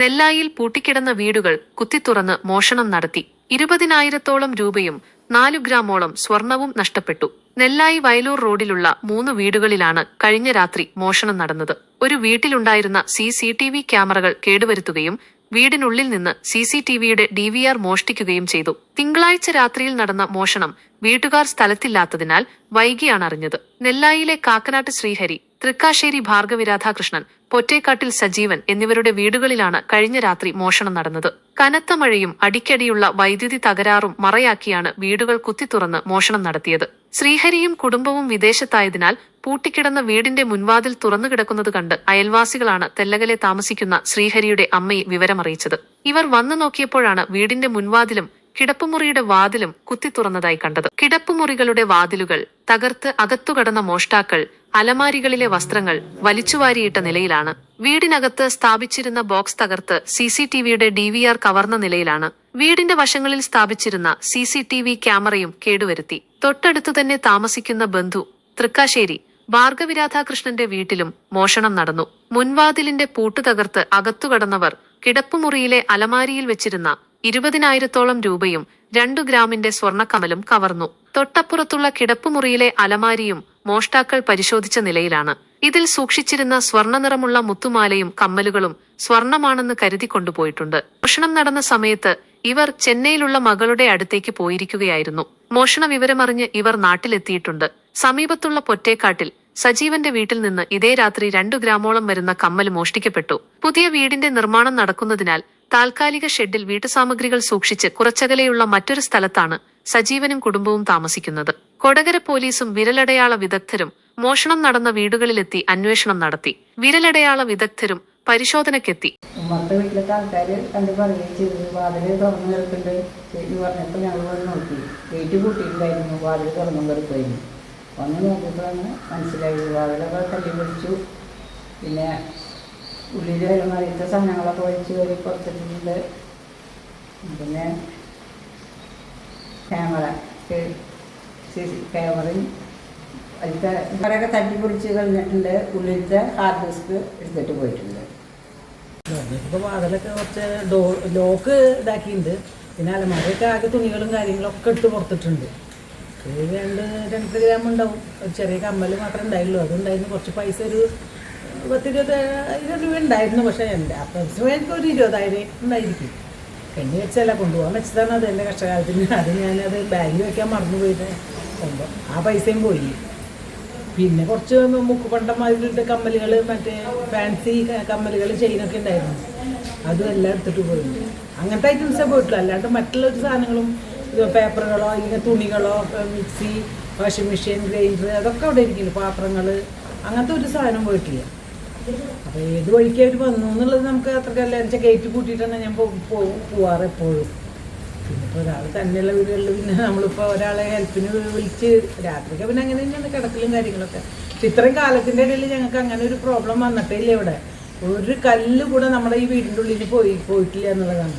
നെല്ലായിൽ പൂട്ടിക്കിടന്ന വീടുകൾ കുത്തിത്തുറന്ന് മോഷണം നടത്തി. ഇരുപതിനായിരത്തോളം രൂപയും നാലു ഗ്രാമോളം സ്വർണവും നഷ്ടപ്പെട്ടു. നെല്ലായി വയലൂർ റോഡിലുള്ള മൂന്ന് വീടുകളിലാണ് കഴിഞ്ഞ രാത്രി മോഷണം നടന്നത്. ഒരു വീട്ടിലുണ്ടായിരുന്ന സി സി ടി വി ക്യാമറകൾ കേടുവരുത്തുകയും വീടിനുള്ളിൽ നിന്ന് സി സി ടി വിയുടെ ഡി വി ആർ മോഷ്ടിക്കുകയും ചെയ്തു. തിങ്കളാഴ്ച രാത്രിയിൽ നടന്ന മോഷണം വീട്ടുകാർ സ്ഥലത്തില്ലാത്തതിനാൽ വൈകിയാണ് അറിഞ്ഞത് നെല്ലായിലെ കാക്കനാട്ട് ശ്രീഹരി തൃക്കാശ്ശേരി ഭാർഗവി രാധാകൃഷ്ണൻ പൊറ്റേക്കാട്ടിൽ സജീവൻ എന്നിവരുടെ വീടുകളിലാണ് കഴിഞ്ഞ രാത്രി മോഷണം നടന്നത്. കനത്ത മഴയും അടിക്കടിയുള്ള വൈദ്യുതി തകരാറും മറയാക്കിയാണ് വീടുകൾ കുത്തിത്തുറന്ന് മോഷണം നടത്തിയത്. ശ്രീഹരിയും കുടുംബവും വിദേശത്തായതിനാൽ പൂട്ടിക്കിടന്ന വീടിന്റെ മുൻവാതിൽ തുറന്നു കിടക്കുന്നത് കണ്ട് അയൽവാസികളാണ് തെല്ലകലെ താമസിക്കുന്ന ശ്രീഹരിയുടെ അമ്മയെ വിവരമറിയിച്ചത്. ഇവർ വന്നു നോക്കിയപ്പോഴാണ് വീടിന്റെ മുൻവാതിലും കിടപ്പുമുറിയുടെ വാതിലും കുത്തിത്തുറന്നതായി കണ്ടത്. കിടപ്പുമുറികളുടെ വാതിലുകൾ തകർത്ത് അകത്തുകടന്ന മോഷ്ടാക്കൾ അലമാരികളിലെ വസ്ത്രങ്ങൾ വലിച്ചുവാരിയിട്ട നിലയിലാണ്. വീടിനകത്ത് സ്ഥാപിച്ചിരുന്ന ബോക്സ് തകർത്ത് സി സി ടി വിയുടെ ഡി വി ആർ കവർന്ന നിലയിലാണ്. വീടിന്റെ വശങ്ങളിൽ സ്ഥാപിച്ചിരുന്ന സി സി ടി വി ക്യാമറയും കേടുവരുത്തി. തൊട്ടടുത്തു തന്നെ താമസിക്കുന്ന ബന്ധു തൃക്കാശ്ശേരി ഭാർഗവിരാധാകൃഷ്ണന്റെ വീട്ടിലും മോഷണം നടന്നു. മുൻവാതിലിന്റെ പൂട്ട് തകർത്ത് അകത്തുകടന്നവർ കിടപ്പുമുറിയിലെ അലമാരിയിൽ വെച്ചിരുന്ന ഇരുപതിനായിരത്തോളം രൂപയും രണ്ടു ഗ്രാമിന്റെ സ്വർണക്കമലും കവർന്നു. തൊട്ടപ്പുറത്തുള്ള കിടപ്പുമുറിയിലെ അലമാരിയും മോഷ്ടാക്കൾ പരിശോധിച്ച നിലയിലാണ്. ഇതിൽ സൂക്ഷിച്ചിരുന്ന സ്വർണ നിറമുള്ള മുത്തുമാലയും കമ്മലുകളും സ്വർണമാണെന്ന് കരുതി കൊണ്ടുപോയിട്ടുണ്ട്. മോഷണം നടന്ന സമയത്ത് ഇവർ ചെന്നൈയിലുള്ള മകളുടെ അടുത്തേക്ക് പോയിരിക്കുകയായിരുന്നു. മോഷണ വിവരമറിഞ്ഞ് ഇവർ നാട്ടിലെത്തിയിട്ടുണ്ട്. സമീപത്തുള്ള പൊറ്റേക്കാട്ടിൽ സജീവന്റെ വീട്ടിൽ നിന്ന് ഇതേ രാത്രി രണ്ടു ഗ്രാമോളം വരുന്ന കമ്മൽ മോഷ്ടിക്കപ്പെട്ടു. പുതിയ വീടിന്റെ നിർമ്മാണം നടക്കുന്നതിനാൽ താൽക്കാലിക ഷെഡിൽ വീട്ടുസാമഗ്രികൾ സൂക്ഷിച്ച് കുറച്ചകലെയുള്ള മറ്റൊരു സ്ഥലത്താണ് സജീവനും കുടുംബവും താമസിക്കുന്നത്. കൊടകര പോലീസും വിരലടയാള വിദഗ്ധരും മോഷണം നടന്ന വീടുകളിലെത്തി അന്വേഷണം നടത്തി. വിരലടയാള വിദഗ്ധരും പരിശോധനക്കെത്തി ഉമ്മത്തെ ചെയ്തു. തുറന്നു എന്ന് നോക്കി. ഗേറ്റ് വാതിൽ വന്ന് നോക്കിയപ്പോഴാണ് മനസ്സിലായി. വാതിലൊക്കെ തല്ലി പിടിച്ചു പിന്നെ ഉള്ളിൽ അലമാരിത്തെ സാധനങ്ങളൊക്കെ വലിച്ചു കയറി പുറത്തിട്ടുണ്ട് പിന്നെ ക്യാമറ ക്യാമറയും അതിലത്തെ കുറേയൊക്കെ തല്ലി പിടിച്ച് കളഞ്ഞിട്ടുണ്ട്. ഉള്ളിലത്തെ ഹാർഡ് ഡിസ്ക് എടുത്തിട്ട് പോയിട്ടുണ്ട്. വാതിലൊക്കെ കുറച്ച് ഡോ ലോക്ക് ഇതാക്കിയിട്ടുണ്ട്. പിന്നെ അലമാരയൊക്കെ ആകെ തുണികളും കാര്യങ്ങളൊക്കെ എടുത്ത് പുറത്തിട്ടുണ്ട്. രണ്ട് രണ്ടര ഗ്രാം ഉണ്ടാവും. ഒരു ചെറിയ കമ്മൽ മാത്രമേ ഉണ്ടായുള്ളൂ. അതുണ്ടായിരുന്നു. കുറച്ച് പൈസ ഒരു പത്ത് ഇരുപതായിരം രൂപ ഉണ്ടായിരുന്നു പക്ഷെ എന്റെ അപ്രോക്സിമേറ്റ് എനിക്ക് ഒരു ഇരുപതായിരം ഉണ്ടായിരിക്കും. കഞ്ഞി വെച്ചല്ല കൊണ്ടുപോകാൻ വെച്ചതാണ് അത് എന്റെ കഷ്ടകാലത്തിന്. അത് ഞാനത് ബാഗിൽ വെക്കാൻ മറന്നു പോയത് കൊണ്ടു ആ പൈസയും പോയി. പിന്നെ കുറച്ച് മുക്കുപണ്ടന്മാരുടെ കമ്മലുകൾ മറ്റേ ഫാൻസി കമ്മലുകൾ ചെയിനൊക്കെ ഉണ്ടായിരുന്നു. അതും എല്ലാം എടുത്തിട്ട് പോയിട്ടുണ്ട് അങ്ങനത്തെ ഐറ്റംസേ പോയിട്ടുള്ളൂ. അല്ലാണ്ട് മറ്റുള്ള ഒരു സാധനങ്ങളും പേപ്പറുകളോ ഇങ്ങനെ തുണികളോ മിക്സി വാഷിംഗ് മെഷീൻ ഗ്രൈൻഡർ അതൊക്കെ അവിടെ ഇരിക്കുന്നു പാത്രങ്ങൾ അങ്ങനത്തെ ഒരു സാധനം പോയിട്ടില്ല അപ്പോൾ ഏത് വഴിക്ക് അവർ വന്നു എന്നുള്ളത് നമുക്ക് അത്രക്കല്ല വെച്ചാൽ ഗേറ്റ് കൂട്ടിയിട്ടാണ് ഞാൻ പോ- പോ- പോവാറ് എപ്പോഴും. പിന്നെ ഇപ്പോൾ ഒരാൾ തന്നെയുള്ള വീടുകളിൽ പിന്നെ നമ്മളിപ്പോൾ ഒരാളെ ഹെൽപ്പിന് വിളിച്ച് രാത്രിക്ക് പിന്നെ അങ്ങനെ തന്നെയാണ് കിടക്കലും കാര്യങ്ങളൊക്കെ. പക്ഷെ ഇത്രയും കാലത്തിന്റെ ഇടയിൽ ഞങ്ങൾക്ക് അങ്ങനെ ഒരു പ്രോബ്ലം വന്നിട്ടേ ഇല്ല ഇവിടെ. ഒരു കല്ല് കൂടെ നമ്മുടെ ഈ വീടിന്റെ ഉള്ളിൽ പോയി പോയിട്ടില്ല എന്നുള്ളതാണ്.